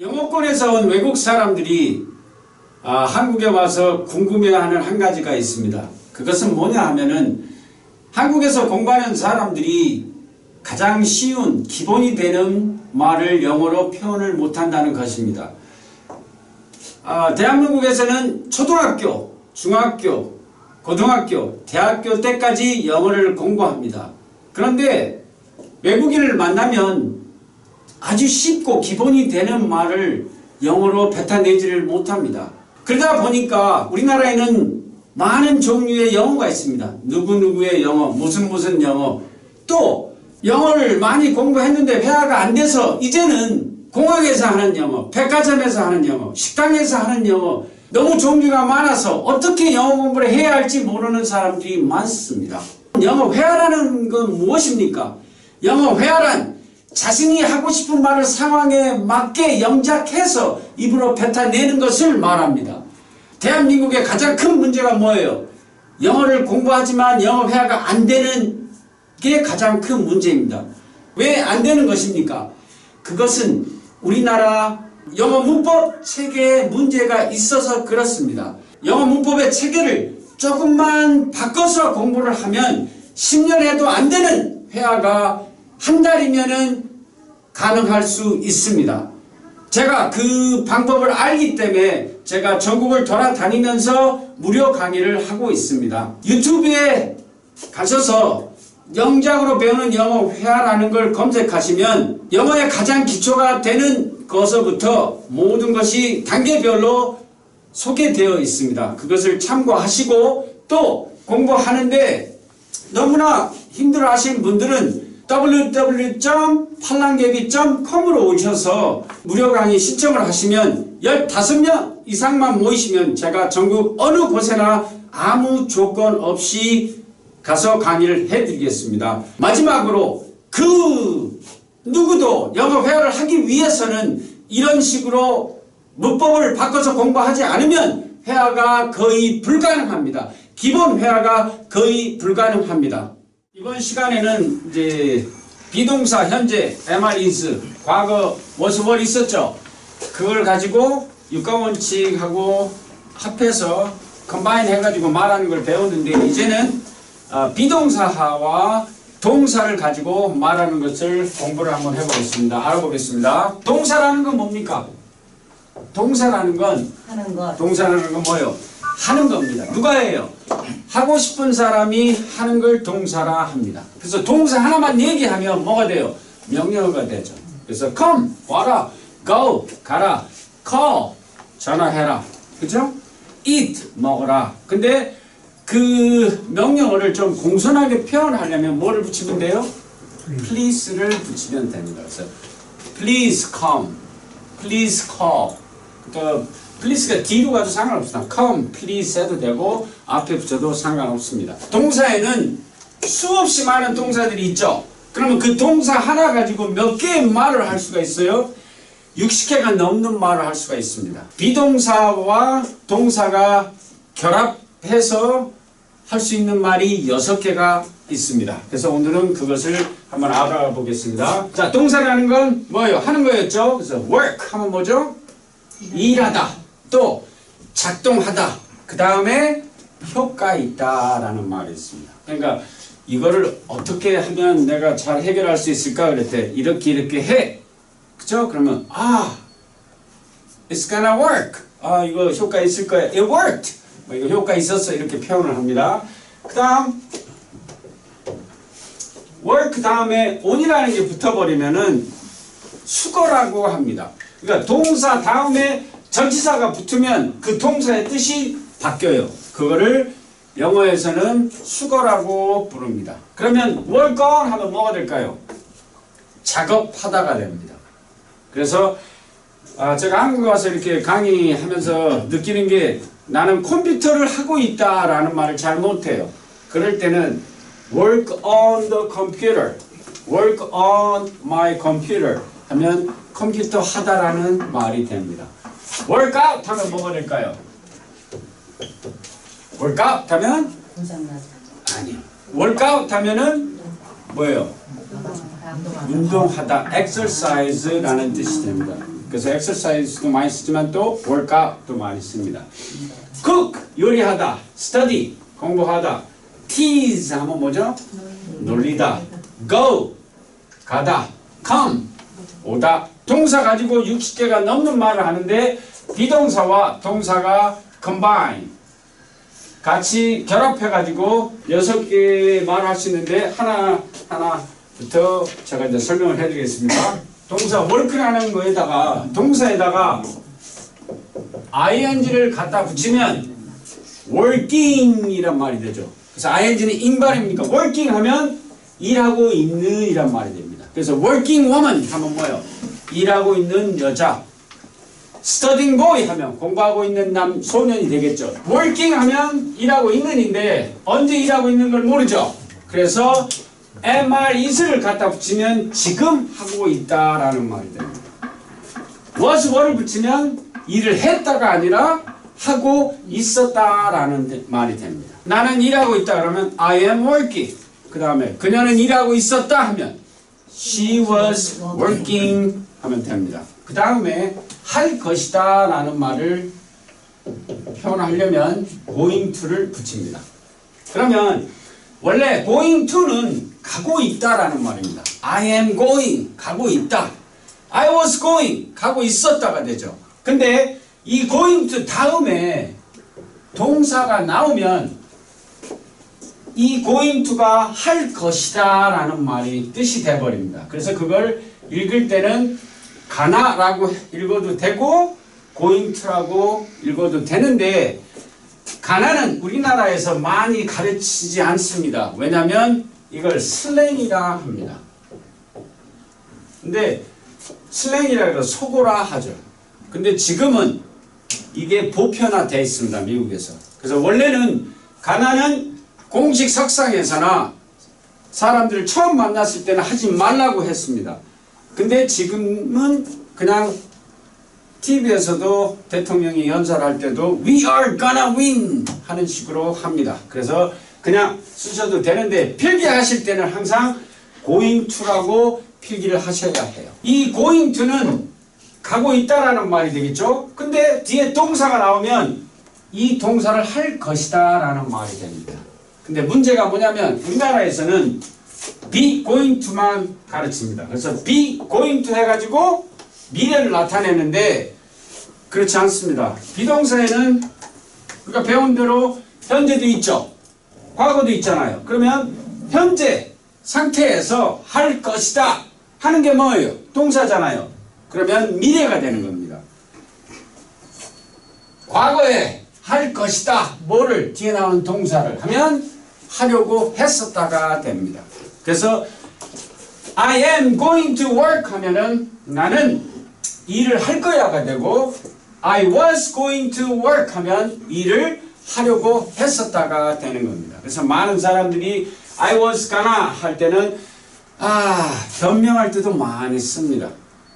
영어권에서 온 외국 사람들이 아, 한국에 와서 궁금해하는 한 가지가 있습니다. 그것은 뭐냐 하면은 한국에서 공부하는 사람들이 가장 쉬운 기본이 되는 말을 영어로 표현을 못한다는 것입니다. 아, 대한민국에서는 초등학교, 중학교, 고등학교, 대학교 때까지 영어를 공부합니다. 그런데 외국인을 만나면 아주 쉽고 기본이 되는 말을 영어로 뱉어내지를 못합니다. 그러다 보니까 우리나라에는 많은 종류의 영어가 있습니다. 누구누구의 영어, 무슨 무슨 영어. 또 영어를 많이 공부했는데 회화가 안 돼서 이제는 공항에서 하는 영어, 백화점에서 하는 영어, 식당에서 하는 영어 너무 종류가 많아서 어떻게 영어 공부를 해야 할지 모르는 사람들이 많습니다. 영어 회화라는 건 무엇입니까? 영어 회화란 자신이 하고 싶은 말을 상황에 맞게 영작해서 입으로 뱉어내는 것을 말합니다. 대한민국의 가장 큰 문제가 뭐예요? 영어를 공부하지만 영어 회화가 안 되는 게 가장 큰 문제입니다. 왜 안 되는 것입니까? 그것은 우리나라 영어 문법 체계에 문제가 있어서 그렇습니다. 영어 문법의 체계를 조금만 바꿔서 공부를 하면 10년 해도 안 되는 회화가 한 달이면은 가능할 수 있습니다. 제가 그 방법을 알기 때문에 제가 전국을 돌아다니면서 무료 강의를 하고 있습니다. 유튜브에 가셔서 영작으로 배우는 영어 회화라는 걸 검색하시면 영어의 가장 기초가 되는 것서부터 모든 것이 단계별로 소개되어 있습니다. 그것을 참고하시고 또 공부하는데 너무나 힘들어 하시는 분들은 www.팔랑개비.com으로 오셔서 무료 강의 신청을 하시면 15명 이상만 모이시면 제가 전국 어느 곳에나 아무 조건 없이 가서 강의를 해드리겠습니다. 마지막으로 그 누구도 영어 회화를 하기 위해서는 이런 식으로 문법을 바꿔서 공부하지 않으면 회화가 거의 불가능합니다. 기본 회화가 거의 불가능합니다. 이번 시간에는 이제 비동사 현재 MR is 과거 was were 있었죠. 그걸 가지고 육가원칙하고 합해서 컴바인 해가지고 말하는 걸 배웠는데 이제는 어, 비동사와 동사를 가지고 말하는 것을 공부를 한번 해보겠습니다. 알아보겠습니다. 동사라는 건 뭡니까? 동사라는 건 하는 것. 동사라는 건 뭐예요? 하는 겁니다. 누가 해요? 하고 싶은 사람이 하는 걸 동사라 합니다. 그래서 동사 하나만 얘기하면 뭐가 돼요? 명령어가 되죠. 그래서 come 와라, go 가라, call 전화해라, 그죠? eat 먹어라. 근데 그 명령어를 좀 공손하게 표현하려면 뭐를 붙이면 돼요? please를 붙이면 됩니다. 그래서 please come, please call. 그 please가 뒤로 가도 상관없습니다. come, please 해도 되고 앞에 붙여도 상관없습니다. 동사에는 수없이 많은 동사들이 있죠. 그러면 그 동사 하나 가지고 몇 개의 말을 할 수가 있어요? 60개가 넘는 말을 할 수가 있습니다. 비동사와 동사가 결합해서 할 수 있는 말이 6개가 있습니다. 그래서 오늘은 그것을 한번 알아보겠습니다. 자, 동사라는 건 뭐예요? 하는 거였죠? 그래서 work 하면 뭐죠? 일하다. 또 작동하다. 그 다음에 효과 있다라는 말이 있습니다. 그러니까 이거를 어떻게 하면 내가 잘 해결할 수 있을까 그랬대. 이렇게 이렇게 해. 그죠? 그러면 아, it's gonna work. 아, 이거 효과 있을 거야. It worked. 뭐 이거 효과 있었어. 이렇게 표현을 합니다. 그 다음 work 다음에 on이라는 게 붙어버리면은 수거라고 합니다. 그러니까 동사 다음에 전치사가 붙으면 그 동사의 뜻이 바뀌어요. 그거를 영어에서는 수거라고 부릅니다. 그러면 work on 하면 뭐가 될까요? 작업하다가 됩니다. 그래서 아, 제가 한국에 와서 이렇게 강의하면서 느끼는 게 나는 컴퓨터를 하고 있다라는 말을 잘 못해요. 그럴 때는 work on the computer, work on my computer 하면 컴퓨터 하다라는 말이 됩니다. Out 하면 뭐가 될까요? out 하면. 아니요. out 하면은 뭐예요? 운동하다, exercise라는 뜻이 됩니다. 그래서 exercise도 많이 쓰지만 또 workout도 많이 씁니다. cook 요리하다, study 공부하다, tease 하면 뭐죠? 놀리다, go 가다, come 오다. 동사 가지고 60개가 넘는 말을 하는데 비동사와 동사가 combine 같이 결합해 가지고 여섯 개 말할 수 있는데 하나 하나부터 제가 이제 설명을 해드리겠습니다. 동사 work라는 거에다가 동사에다가 ing를 갖다 붙이면 working이란 말이 되죠. 그래서 ing는 인발입니까? working 하면 일하고 있는 이란 말이 됩니다. 그래서 working woman 하면 뭐예요? 일하고 있는 여자. studying boy 하면 공부하고 있는 남 소년이 되겠죠. working 하면 일하고 있는인데 언제 일하고 있는 걸 모르죠. 그래서 mr is를 갖다 붙이면 지금 하고 있다라는 말이 됩니다. was were를 붙이면 일을 했다가 아니라 하고 있었다라는 데- 말이 됩니다. 나는 일하고 있다 그러면 I am working. 그 다음에 그녀는 일하고 있었다 하면 she was working 하면 됩니다. 그 다음에 할 것이다 라는 말을 표현하려면 going to를 붙입니다. 그러면 원래 going to는 가고 있다라는 말입니다. I am going 가고 있다. I was going 가고 있었다가 되죠. 근데 이 going to 다음에 동사가 나오면 이 going to가 할 것이다 라는 말이 뜻이 돼버립니다. 그래서 그걸 읽을 때는 가나라고 읽어도 되고 to라고 읽어도 되는데 가나는 우리나라에서 많이 가르치지 않습니다. 왜냐하면 이걸 슬랭이라 합니다. 근데 슬랭이라 해서 속어라 하죠. 근데 지금은 이게 보편화되어 있습니다. 미국에서. 그래서 원래는 가나는 공식 석상에서나 사람들을 처음 만났을 때는 하지 말라고 했습니다. 근데 지금은 그냥 TV에서도 대통령이 연설할 때도 We are gonna win 하는 식으로 합니다. 그래서 그냥 쓰셔도 되는데 필기하실 때는 항상 going to라고 필기를 하셔야 해요. 이 going to는 가고 있다라는 말이 되겠죠? 근데 뒤에 동사가 나오면 이 동사를 할 것이다 라는 말이 됩니다. 근데 문제가 뭐냐면 우리나라에서는 be going to만 가르칩니다. 그래서 be going to 해가지고 미래를 나타내는데 그렇지 않습니다. 비동사에는 우리가 배운 대로 현재도 있죠. 과거도 있잖아요. 그러면 현재 상태에서 할 것이다 하는 게 뭐예요? 동사잖아요. 그러면 미래가 되는 겁니다. 과거에 할 것이다. 뭐를 뒤에 나오는 동사를 하면 하려고 했었다가 됩니다. 그래서 I am going to work 하면은 나는 일을 할 거야가 되고 I was going to work 하면 일을 하려고 했었다가 되는 겁니다. 그래서 많은 사람들이 I was gonna 할 때는 아 변명할 때도 많이 씁니다.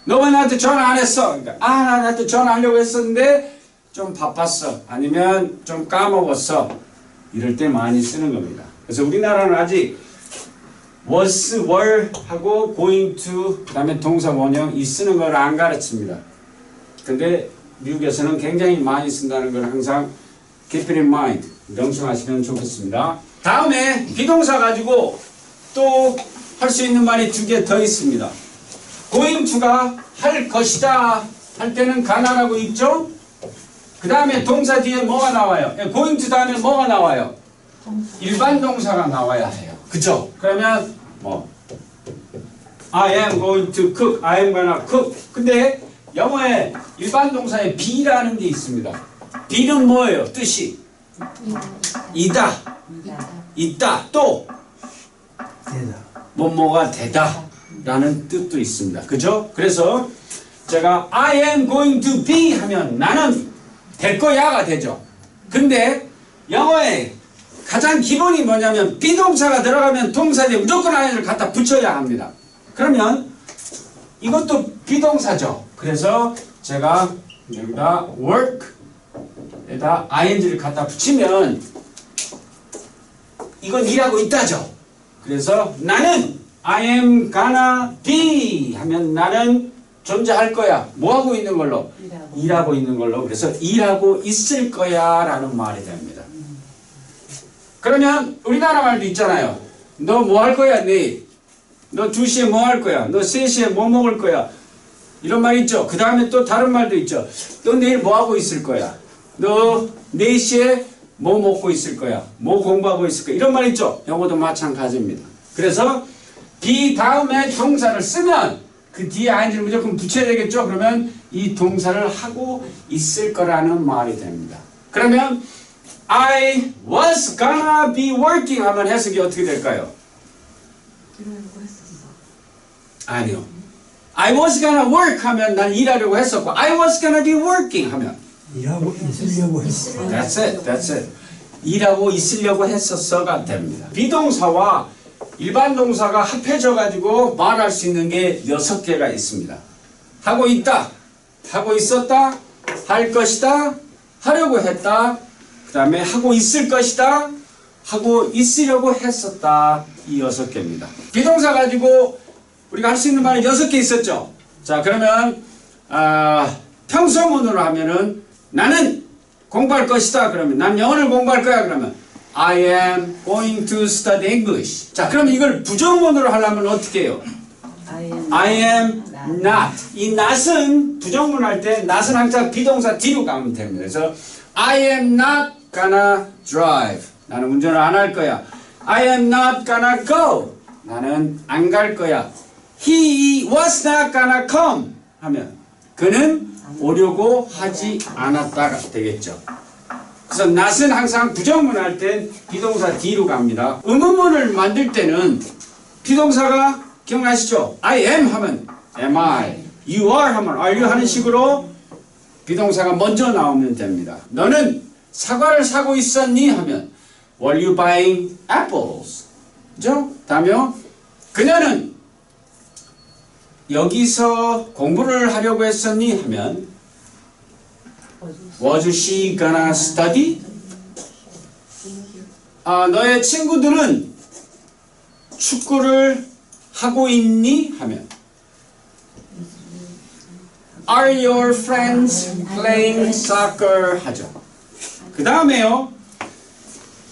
너왜 나한테 전화 안 했어? 그러니까 아 나 나한테 전화하려고 했었는데 좀 바빴어. 아니면 좀 까먹었어. 이럴 때 많이 쓰는 겁니다. 그래서 우리나라는 아직 was, were 하고 going to 그 다음에 동사 원형 이 쓰는 걸 안 가르칩니다. 근데 미국에서는 굉장히 많이 쓴다는 걸 항상 keep it in mind 명심하시면 좋겠습니다. 다음에 비동사 가지고 또 할 수 있는 말이 두 개 더 있습니다. going to가 할 것이다 할 때는 가나라고 있죠? 그 다음에 동사 뒤에 뭐가 나와요? 예, going to 다음에 뭐가 나와요? 일반 동사가 나와야 해요. 그죠? 그러면 뭐 I am going to cook, I am gonna cook. 근데 영어에 일반 동사에 be라는 게 있습니다. be는 뭐예요? 뜻이 이다, 있다, 또 되다. 뭐뭐가 되다 라는 뜻도 있습니다. 그죠? 그래서 제가 I am going to be 하면 나는 될 거야가 되죠. 근데 영어에 가장 기본이 뭐냐면 비동사가 들어가면 동사에 무조건 아이를 갖다 붙여야 합니다. 그러면 이것도 비동사죠. 그래서 제가 여기다 work에다 ing를 갖다 붙이면 이건 일하고 있다죠. 그래서 나는 I am gonna be 하면 나는 존재할 거야. 뭐 하고 있는 걸로? 일하고. 일하고 있는 걸로. 그래서 일하고 있을 거야 라는 말이 됩니다. 그러면 우리나라 말도 있잖아요. 너 뭐 할 거야, 내일? 너 2시에 뭐 할 거야? 너 3시에 뭐 먹을 거야? 이런 말 있죠. 그 다음에 또 다른 말도 있죠. 너 내일 뭐 하고 있을 거야? 너 4시에 뭐 먹고 있을 거야? 뭐 공부하고 있을 거야? 이런 말 있죠. 영어도 마찬가지입니다. 그래서 be 다음에 동사를 쓰면 그 뒤에 ing를 무조건 붙여야 되겠죠. 그러면 이 동사를 하고 있을 거라는 말이 됩니다. 그러면 I was gonna be working 하면 해석이 어떻게 될까요? 일하려고 했었어. 아니요. I was gonna work 하면 난 일하려고 했었고 I was gonna be working 하면 일하고 있으려고 했어. That's it. That's it. 일하고 있으려고 했었어가 됩니다. 비동사와 일반 동사가 합해져 가지고 말할 수 있는 게 여섯 개가 있습니다. 하고 있다, 하고 있었다, 할 것이다, 하려고 했다, 그 다음에 하고 있을 것이다, 하고 있으려고 했었다. 이 여섯 개입니다. 비동사 가지고 우리가 할 수 있는 말은 여섯 개 있었죠. 자, 그러면 아, 평소문으로 하면은 나는 공부할 것이다. 그러면 난 영어를 공부할 거야. 그러면 I am going to study English. 자, 그러면 이걸 부정문으로 하려면 어떻게 해요? I am, I am not. 이 not은 부정문 할 때 not은 항상 비동사 뒤로 가면 됩니다. 그래서 I am not gonna drive. 나는 운전을 안 할 거야. I am not gonna go. 나는 안 갈 거야. He was not gonna come. 하면 그는 오려고 하지 않았다가 되겠죠. 그래서 not은 항상 부정문 할 땐 비동사 뒤로 갑니다. 의문문을 만들 때는 비동사가 기억나시죠? I am 하면 am I, you are 하면 are you 하는 식으로 비동사가 먼저 나오면 됩니다. 너는 사과를 사고 있었니? 하면 were you buying apples? 그죠? 다음에 그녀는 여기서 공부를 하려고 했었니? 하면 was she gonna study? 아, 너의 친구들은 축구를 하고 있니? 하면 Are your friends playing soccer? 하죠. 그 다음에요.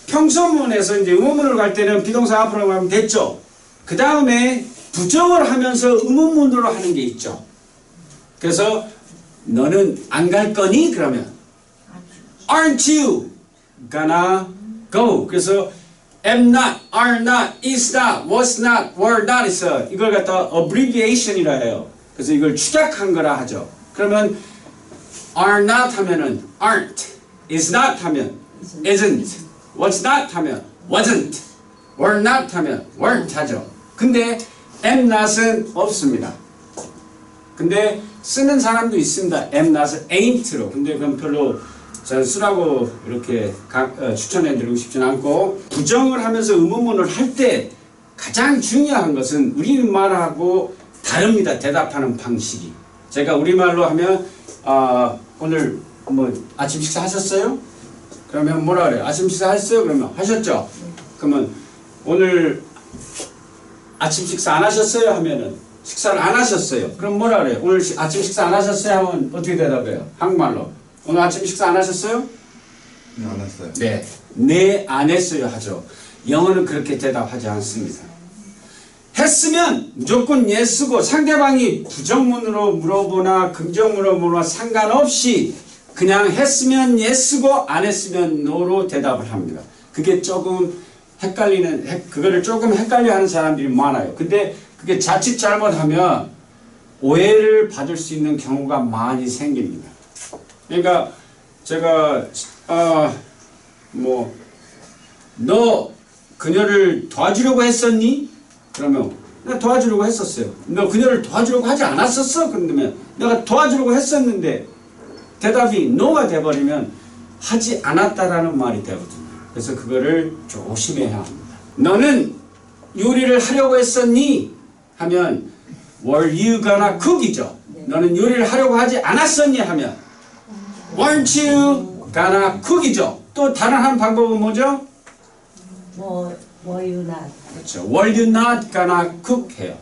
평소문에서 이제 의문문을 갈 때는 비동사 앞으로 가면 됐죠. 그 다음에 부정을 하면서 의문문으로 하는 게 있죠. 그래서 너는 안 갈 거니? 그러면 Aren't you gonna go? 그래서 am not, are not, is not, was not, were not 있어. 이걸 갖다 abbreviation이라 해요. 그래서 이걸 축약한 거라 하죠. 그러면 are not 하면은 aren't, is not 하면 isn't, was not 하면 wasn't, were not 하면 weren't 하죠. 근데 am not은 없습니다. 근데 쓰는 사람도 있습니다. am not을 ain't로. 근데 그건 별로 저는 쓰라고 이렇게 가- 어, 추천해드리고 싶지는 않고 부정을 하면서 의문문을 할 때 가장 중요한 것은 우리말하고 다릅니다. 대답하는 방식이. 제가 우리말로 하면 아, 오늘 뭐 아침 식사 하셨어요? 그러면 뭐라 그래요? 아침 식사 하셨어요? 그러면 하셨죠? 그러면 오늘 아침 식사 안 하셨어요? 하면은 식사를 안 하셨어요. 그럼 뭐라 그래요? 오늘 시- 아침 식사 안 하셨어요? 하면 어떻게 대답해요? 한국말로. 오늘 아침 식사 안 하셨어요? 네, 안 했어요. 네. 네, 안 했어요 하죠. 영어는 그렇게 대답하지 않습니다. 했으면 무조건 예 쓰고 상대방이 부정문으로 물어보나 긍정문으로 물어보나 상관없이 그냥 했으면 예 쓰고 안 했으면 no로 대답을 합니다. 그게 조금 헷갈리는 헷- 그거를 조금 헷갈려하는 사람들이 많아요. 근데 그게 자칫 잘못하면 오해를 받을 수 있는 경우가 많이 생깁니다. 그러니까 제가 아뭐 너 그녀를 도와주려고 했었니? 그러면 내가 도와주려고 했었어요. 너 그녀를 도와주려고 하지 않았었어? 그러면 내가 도와주려고 했었는데 대답이 no가 돼버리면 하지 않았다라는 말이 되거든요. 그래서 그거를 조심해야 합니다. 너는 요리를 하려고 했었니? 하면 were you gonna cook이죠. 너는 요리를 하려고 하지 않았었니? 하면 weren't you gonna cook이죠. 또 다른 한 방법은 뭐죠? 뭐, were you not? 그렇죠. Were you not gonna cook 해요.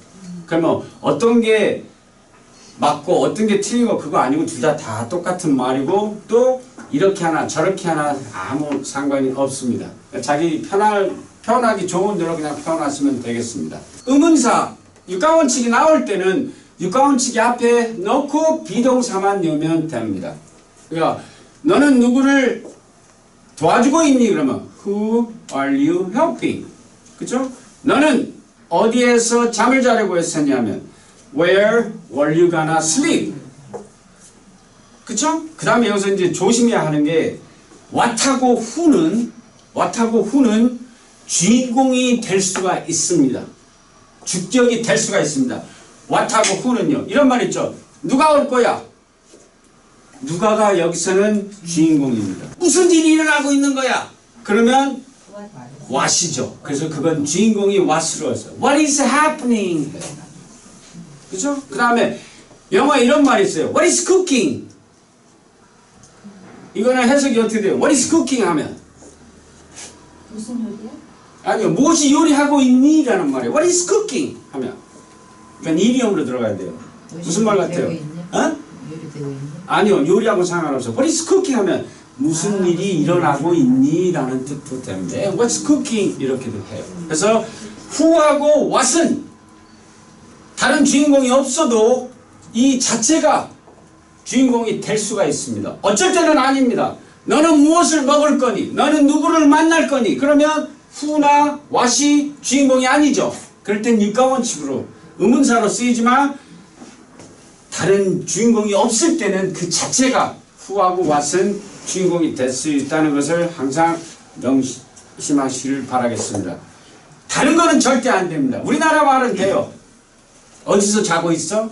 그러면 어떤 게 맞고 어떤 게 틀리고 그거 아니고 둘 다 다 똑같은 말이고 또 이렇게 하나 저렇게 하나 아무 상관이 없습니다. 자기 편할 편하기 좋은 대로 그냥 표현하시면 되겠습니다. 의문사 육가원칙이 나올 때는 육가원칙이 앞에 넣고 비동사만 넣으면 됩니다. 그러니까 너는 누구를 도와주고 있니? 그러면 Who are you helping? 그죠? 너는 어디에서 잠을 자려고 했었냐면 Where were you gonna sleep? 그쵸? 그 다음에 여기서 이제 조심해야 하는 게 what하고 who는 what하고 who는 주인공이 될 수가 있습니다. 주격이 될 수가 있습니다. what하고 who는요. 이런 말 있죠. 누가 올 거야? 누가가 여기서는 주인공입니다. 무슨 일이 일어나고 있는 거야? 그러면 what이죠. 그래서 그건 주인공이 what으로 했어요. What is happening? 그죠? 그 다음에 영어에 이런 말이 있어요. What is cooking? 이거는 해석이 어떻게 돼요? What is cooking 하면 무슨 요리야? 아니요 무엇이 요리하고 있니? 라는 말이에요. What is cooking? 하면 그러니까 이디엄으로 들어가야 돼요. 무슨 말 같아요? 어? 요리되고. 아니요 요리하고 상관없어. What is cooking 하면 무슨 일이 일어나고 있니? 라는 뜻도 되는데 What's cooking? 이렇게도 해요. 그래서 who하고 what은 다른 주인공이 없어도 이 자체가 주인공이 될 수가 있습니다. 어쩔 때는 아닙니다. 너는 무엇을 먹을 거니? 너는 누구를 만날 거니? 그러면 who나 what이 주인공이 아니죠. 그럴 땐 일가원칙으로 의문사로 쓰이지만 다른 주인공이 없을 때는 그 자체가 who하고 what은 주인공이 될 수 있다는 것을 항상 명심하시길 바라겠습니다. 다른 거는 절대 안 됩니다. 우리나라 말은 돼요. 어디서 자고 있어?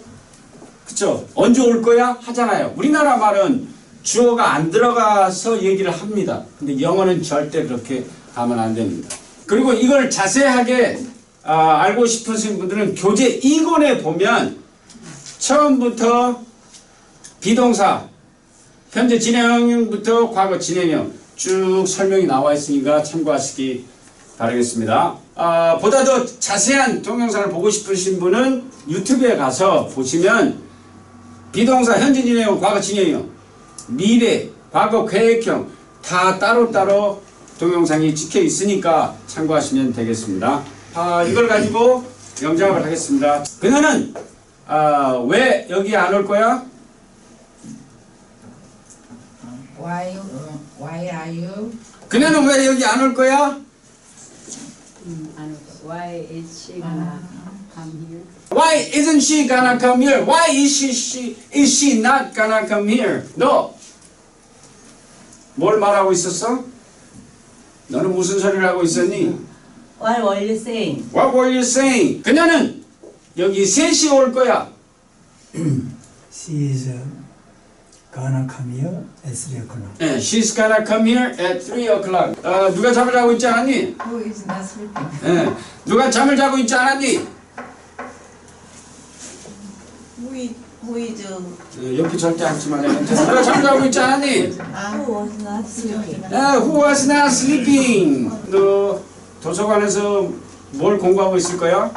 그쵸? 언제 올 거야? 하잖아요. 우리나라 말은 주어가 안 들어가서 얘기를 합니다. 근데 영어는 절대 그렇게 하면 안 됩니다. 그리고 이걸 자세하게 아, 알고 싶으신 분들은 교재 2권에 보면 처음부터 비동사, 현재 진행형부터 과거 진행형 쭉 설명이 나와 있으니까 참고하시기 바라겠습니다. 아, 보다 더 자세한 동영상을 보고 싶으신 분은 유튜브에 가서 보시면 비동사 현재 진행형, 과거 진행형, 미래, 과거 계획형 다 따로따로 동영상이 찍혀 있으니까 참고하시면 되겠습니다. 아, 이걸 가지고 영작을 하겠습니다. 그녀는 아, 왜 여기 안 올 거야? Why? Why are you? 그녀는 왜 여기 안 올 거야? 음. Why is she gonna come here? Why isn't she gonna come here? Why is she, she is she not gonna come here? 너 뭘 말하고 있었어? 너는 무슨 소리를 하고 있었니? What were you saying? What were you saying? 그녀는 여기 3시에 올 거야. She is uh, gonna come here at 3 o'clock. 예, she's gonna come here at 3 o'clock. 어, 누가 잠을 자고 있지 않았니? Who is not sleeping? 예, 누가 잠을 자고 있지 않았니? Who is, who is uh, 예, 옆에 절대 앉지 말아요. 누가 잠을 자고 있지 않았니? who was not sleeping? 아, who was not sleeping? 너 도서관에서 뭘 공부하고 있을 거야?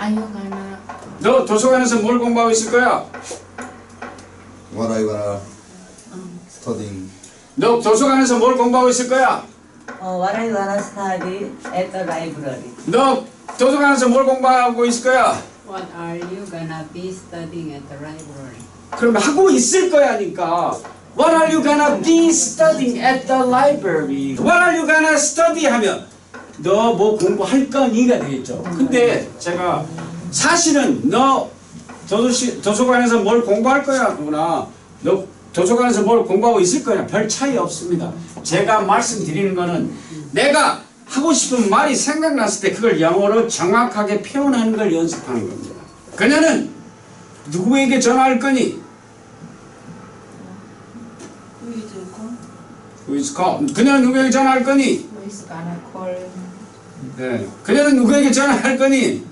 Are you gonna? 너 도서관에서 뭘 공부하고 있을 거야? What are you gonna studying? 너 도서관에서 뭘 공부하고 있을 거야? Uh, what are you gonna study at the library? 너 도서관에서 뭘 공부하고 있을 거야? What are you gonna be studying at the library? 그럼 하고 있을 거야니까 What are you gonna be studying at the library? What are you gonna study 하면 너 뭐 공부할 거니가 되겠죠. 근데 제가 사실은 너 도서시, 도서관에서 뭘 공부할 거야구나. 너 도서관에서 뭘 공부하고 있을 거냐 별 차이 없습니다. 제가 말씀드리는 거는 내가 하고 싶은 말이 생각났을 때 그걸 영어로 정확하게 표현하는 걸 연습하는 겁니다. 그녀는 누구에게 전화할 거니? Who is come? Who is called? 그녀는 누구에게 전화할 거니? Who is gonna call? 네. 그녀는 누구에게 전화할 거니?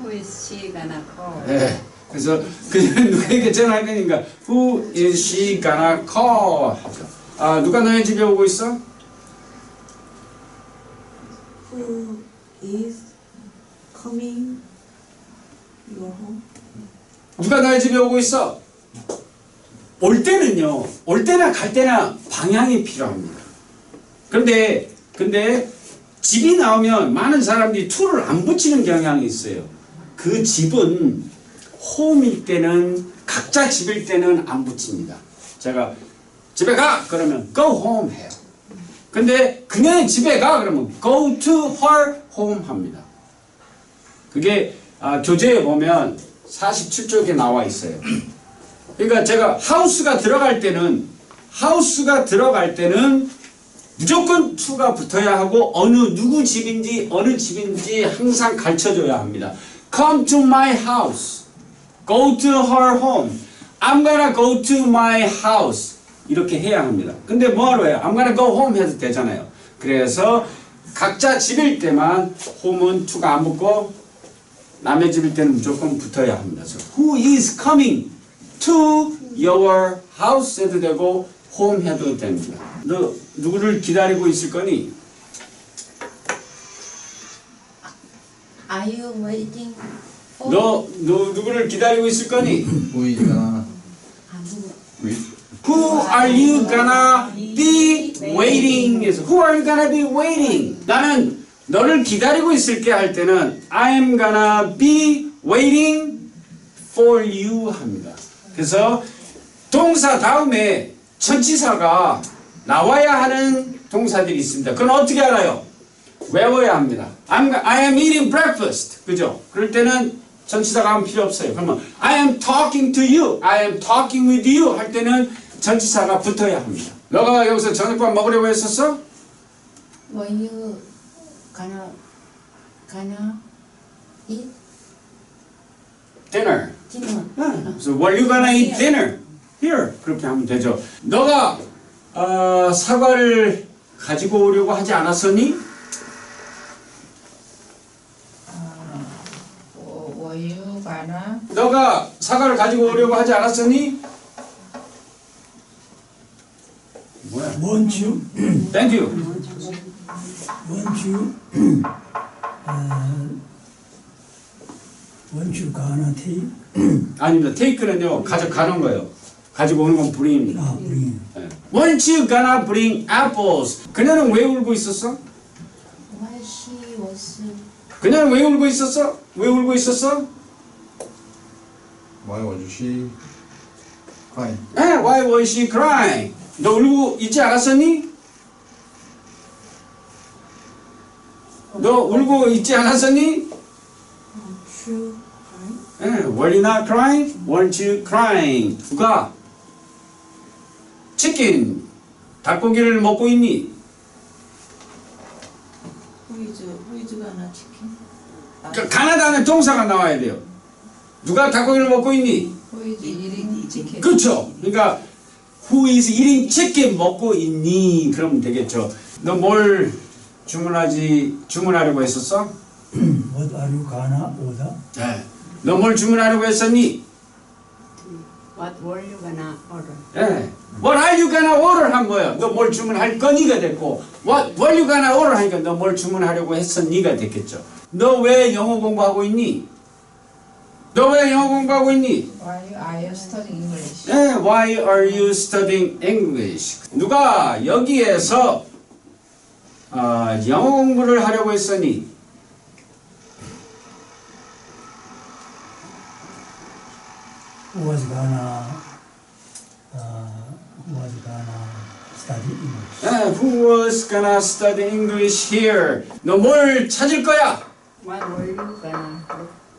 Who is she gonna call? 네. 그래서 그녀는 누구에게 전화할 거니까 Who is she gonna call? 아 누가 너희 집에 오고 있어? Who is coming your home? 누가 너희 집에 오고 있어? 올 때는요. 올 때나 갈 때나 방향이 필요합니다. 그런데 근데 집이 나오면 많은 사람들이 투를 안 붙이는 경향이 있어요. 그 집은 홈일 때는 각자 집일 때는 안 붙입니다. 제가 집에 가 그러면 go home 해요. 근데 그녀의 집에 가 그러면 go to her home 합니다. 그게 아, 교재에 보면 47쪽에 나와 있어요. 그러니까 제가 하우스가 들어갈 때는 하우스가 들어갈 때는 무조건 to가 붙어야 하고 어느 누구 집인지 어느 집인지 항상 가르쳐줘야 합니다. Come to my house. Go to her home. I'm gonna go to my house. 이렇게 해야 합니다. 근데 뭐하러 해요? I'm gonna go home 해도 되잖아요. 그래서 각자 집일 때만 home은 to가 안 붙고 남의 집일 때는 무조건 붙어야 합니다. 그래서 Who is coming to your house 해도 되고 home 해도 됩니다. 너 누구를 기다리고 있을 거니? Are you waiting 너, 너 누구를 기다리고 있을 거니? Who is gonna 아? Who are you gonna be waiting? 에서 Who are you gonna be waiting? 나는 너를 기다리고 있을게 할 때는 I'm gonna be waiting for you 합니다. 그래서 동사 다음에 천치사가 나와야 하는 동사들이 있습니다. 그건 어떻게 알아요? 외워야 합니다. I'm, I am eating breakfast. 그죠? 그럴 때는 전치사가 하면 필요 없어요. 그러면 I am talking to you. I am talking with you 할 때는 전치사가 붙어야 합니다. 너가 여기서 저녁밥 먹으려고 했었어? Were you gonna gonna eat Dinner. dinner? So were you gonna eat dinner? Here. 그렇게 하면 되죠. 너가 어, 사과를 가지고 오려고 하지 않았었니? Were gonna 너가 사과를 가지고 오려고 하지 않았었니? 뭐야? Want you, Thank you. want you, 어, want you gonna take, 아닙니다. 테이크는요 가져가는 거예요. 가지고 오는 건 bring입니다. 아, bring. 네. Weren't you gonna bring apples? 그녀는 왜 울고 있었어? While she was 그녀는 왜 울고 있었어? 왜 울고 있었어? Why was she crying? 에, why was she crying? 너 울고 있지 않았었니? 너 울고 있지 않았었니? 에, were you not crying? Weren't you crying? 누가 치킨 닭고기를 먹고 있니? Who is who is gonna chicken? 그 가나다는 동사가 나와야 돼요. 누가 닭고기를 먹고 있니? 그렇죠. 그러니까 who is eating chicken 먹고 있니? 그러면 되겠죠. 너 뭘 주문하지 주문하려고 했었어? What are you gonna order? 네. 너 뭘 주문하려고 했었니? What were you gonna order? 네. What are you gonna order 한 거야. 너 뭘 주문할 거니가 됐고 What were you gonna order 하니까 너 뭘 주문하려고 했었니가 됐겠죠. 너 왜 영어 공부하고 있니? 너 왜 영어 공부하고 있니? Why are you studying English? 네, why are you studying English? 누가 여기에서 어, 영어 공부를 하려고 했으니 Who was gonna, uh, who was gonna study English? 네, who was gonna study English here? 너 뭘 찾을 거야? What were you?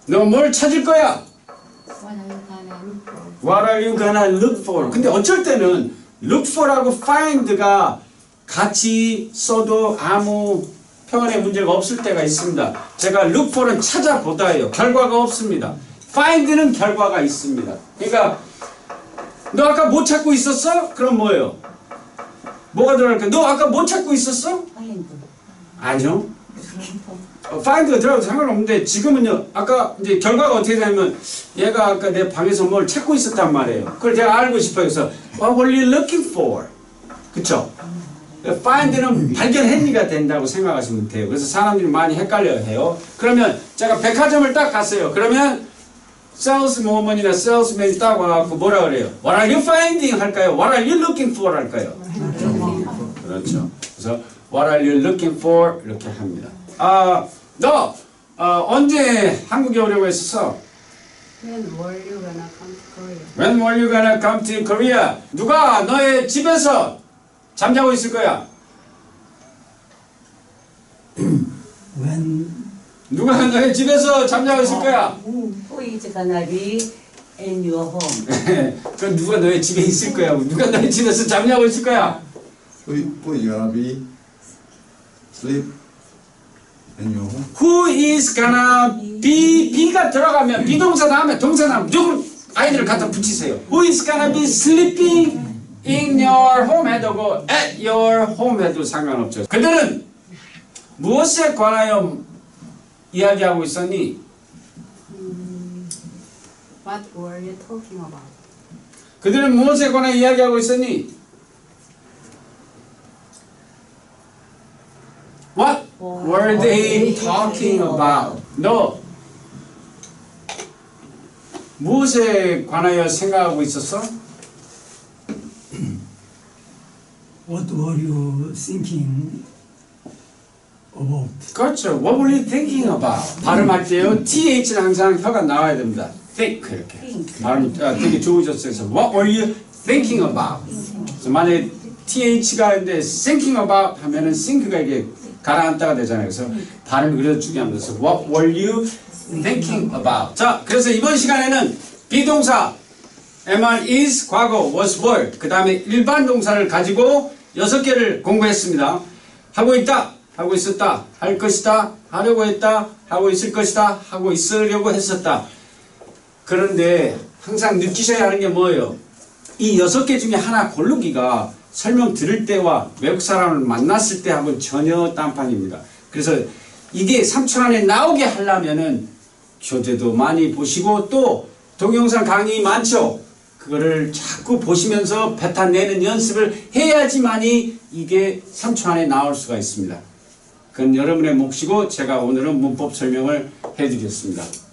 너 뭘 찾을 거야? What are you gonna look for? 근데 어쩔 때는 look for하고 find가 같이 써도 아무 표현에 문제가 없을 때가 있습니다. 제가 look for은 찾아보다예요. 결과가 없습니다. find는 결과가 있습니다. 그러니까 너 아까 못 찾고 있었어? 그럼 뭐예요? 뭐가 들어갈까? 너 아까 못 찾고 있었어? 아니요. 어, 파인드가 들어가도 상관없는데 지금은요 아까 이제 결과가 어떻게 되냐면 얘가 아까 내 방에서 뭘 찾고 있었단 말이에요 그걸 제가 알고 싶어요 그래서 What were you looking for? 그쵸? find는 발견했니가 된다고 생각하시면 돼요 그래서 사람들이 많이 헷갈려 해요 그러면 제가 백화점을 딱 갔어요 그러면 saleswoman이나 salesman이 딱 와갖고 뭐라 그래요? What are you finding? 할까요? What are you looking for? 할까요? 그렇죠. 그래서 What are you looking for? 이렇게 합니다. 아, 너 어, 언제 한국에 오려고 했었어? When were you gonna come to Korea? When were you gonna come to Korea? 누가 너의 집에서 잠자고 있을 거야? When 누가 너의 집에서 잠자고 있을 거야? Who is gonna be in your home? 그 누가 너의 집에 있을 거야? 누가 너의 집에서 잠자고 있을 거야? Who, who is gonna be sleep in your home? Who is gonna be B가 들어가면 비동사 다음에 동사 나오면 누구 아이들을 갖다 붙이세요. Who is gonna be sleeping in your home 해도 고 at your home 해도 상관없죠. 그들은 무엇에 관하여 이야기하고 있었니? What were you talking about? 그들은 무엇에 관하여 이야기하고 있었니? What were they talking about? 너 무엇에 관하여 생각하고 있었어? what were you thinking about? 그렇죠. What were you thinking about? 발음할 때요. TH는 항상 혀가 나와야 됩니다. think 이렇게. 발음 아, 되게 좋으셨어요. What were you thinking about? 그래서 만약에 TH가 있는데 thinking about 하면은 think가 이게 가라앉다가 되잖아요. 그래서 발음이 그래서 중요합니다. 그래서 What were you thinking about? 자, 그래서 이번 시간에는 비동사 MR is 과거 was were 그 다음에 일반 동사를 가지고 여섯 개를 공부했습니다. 하고 있다, 하고 있었다, 할 것이다, 하려고 했다, 하고 있을 것이다, 하고 있으려고 했었다. 그런데 항상 느끼셔야 하는 게 뭐예요? 이 여섯 개 중에 하나 고르기가 설명 들을 때와 외국 사람을 만났을 때 하고는 전혀 딴판입니다. 그래서 이게 3초 안에 나오게 하려면은 교재도 많이 보시고 또 동영상 강의 많죠? 그거를 자꾸 보시면서 뱉어내는 연습을 해야지만이 이게 3초 안에 나올 수가 있습니다. 그건 여러분의 몫이고 제가 오늘은 문법 설명을 해드리겠습니다.